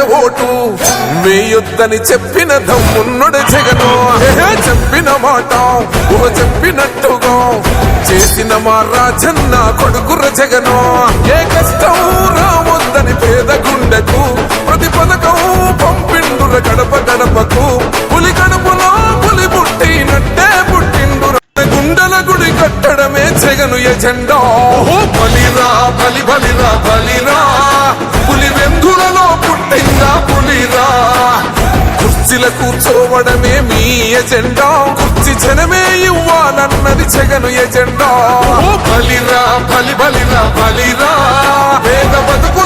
Vote. వేయొద్దని చెప్పిన దమ్మున్నడు జగను. చెప్పిన మాట చెప్పినట్టుగా. చేసిన మా రాజన్న కొడుకుర జగను. ఏ కష్టం రావద్దని పేద గుండెకు. ప్రతి పథకం పంపిండుర గడప గడపకు. పులి గడపలో పులి పుట్టినట్టే పుట్టిండుర గుండెల గుడి కట్టడమే జగను ఎజెండా. బలిరా బలి బలిరా. కుర్చీల కూర్చోవడమే మీ ఎజెండా. కుర్చీ జనమే ఇవ్వాలన్నది జగను ఎజెండా. బలిరా బలి బలిరా బలిరా. పేద బతుకు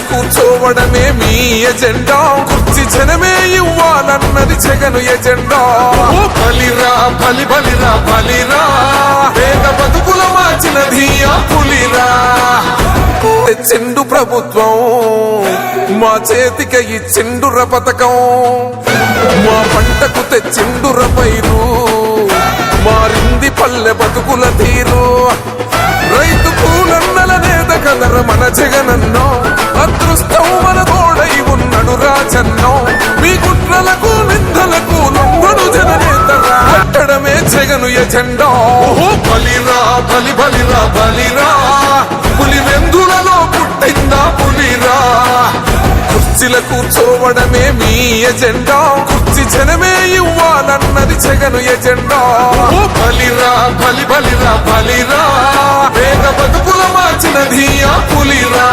కూర్చోవడమే మీ ఎజెండా. కుర్చి జనమే ఇవ్వాలన్నది జగను ఎజెండా. బలిరా బలి బలిరా బలిరా. పేద బతుకుల మార్చినది ఆ పులిరా. తెచ్చిండు ప్రభుత్వం మా చేతిక ఇచ్చిండుర పథకం. మా పంటకు తెచ్చిండుర పైరు. మారింది పల్లె బతుకుల తీరు. రైతు కూలన్నల నేత కదర మన జగనన్నో. అదృష్టం మన తోడై ఉన్నడు రాజన్నో. మీ కుట్రలకు నిందలకు లొంగడు జననేత కట్టడమే జగను ఎజెండా ఓహో బలిరా బలి బలిరా బలిరా. పులి వెందులలో పుట్టిందా పులిరా. కుర్చీల కూర్చోవడమే మీ ఎజెండా కుర్చీ జనమే ఇవ్వాలన్నది జగను ఎజెండా ఓ బలిరా బలి బలిరా బలిరా. పేద బతుకుల మార్చినది ఆ పులిరా.